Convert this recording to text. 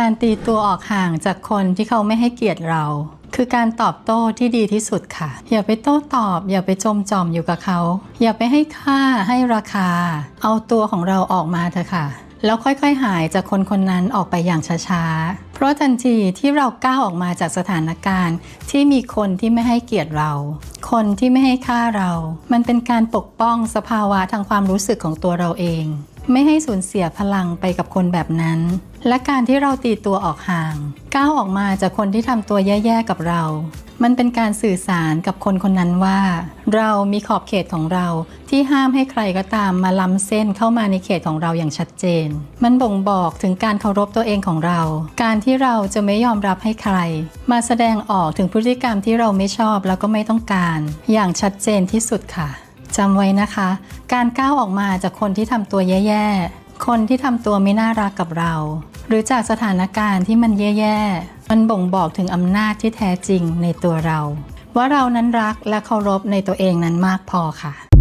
การตีตัวออกห่างจากคนที่เขาไม่ให้เกียรติเรา คือการตอบโต้ที่ดีที่สุดค่ะ อย่าไปโต้ตอบ อย่าไปจมจอมอยู่กับเขา อย่าไปให้ค่าให้ราคา เอาตัวของเราออกมาเถอะค่ะ แล้วค่อยๆหายจากคนคนนั้นออกไปอย่างช้าๆ เพราะทันทีที่เราก้าวออกมาจากสถานการณ์ ที่มีคนที่ไม่ให้เกียรติเรา คนที่ไม่ให้ค่าเรา มันเป็นการปกป้องสภาวะทางความรู้สึกของตัวเราเอง ไม่ให้สูญเสียพลังไปกับคนแบบนั้น และการที่เราตีตัวออกห่าง ก้าวออกมาจากคนที่ทำตัวแย่ๆกับเรา มันเป็นการสื่อสารกับคนคนนั้นว่า เรามีขอบเขตของเราที่ห้ามให้ใครก็ตามมาล้ำเส้นเข้ามาในเขตของเราอย่างชัดเจน มันบ่งบอกถึงการเคารพตัวเองของเรา การที่เราจะไม่ยอมรับให้ใคร มาแสดงออกถึงพฤติกรรมที่เราไม่ชอบแล้วก็ไม่ต้องการ อย่างชัดเจนที่สุดค่ะจำไว้นะคะ การก้าวออกมาจากคนที่ทำตัวแย่ๆ คนที่ทำตัวไม่น่ารักกับเรา หรือจากสถานการณ์ที่มันแย่ๆ มันบ่งบอกถึงอำนาจที่แท้จริงในตัวเรา ว่าเรานั้นรักและเคารพในตัวเองนั้นมากพอค่ะ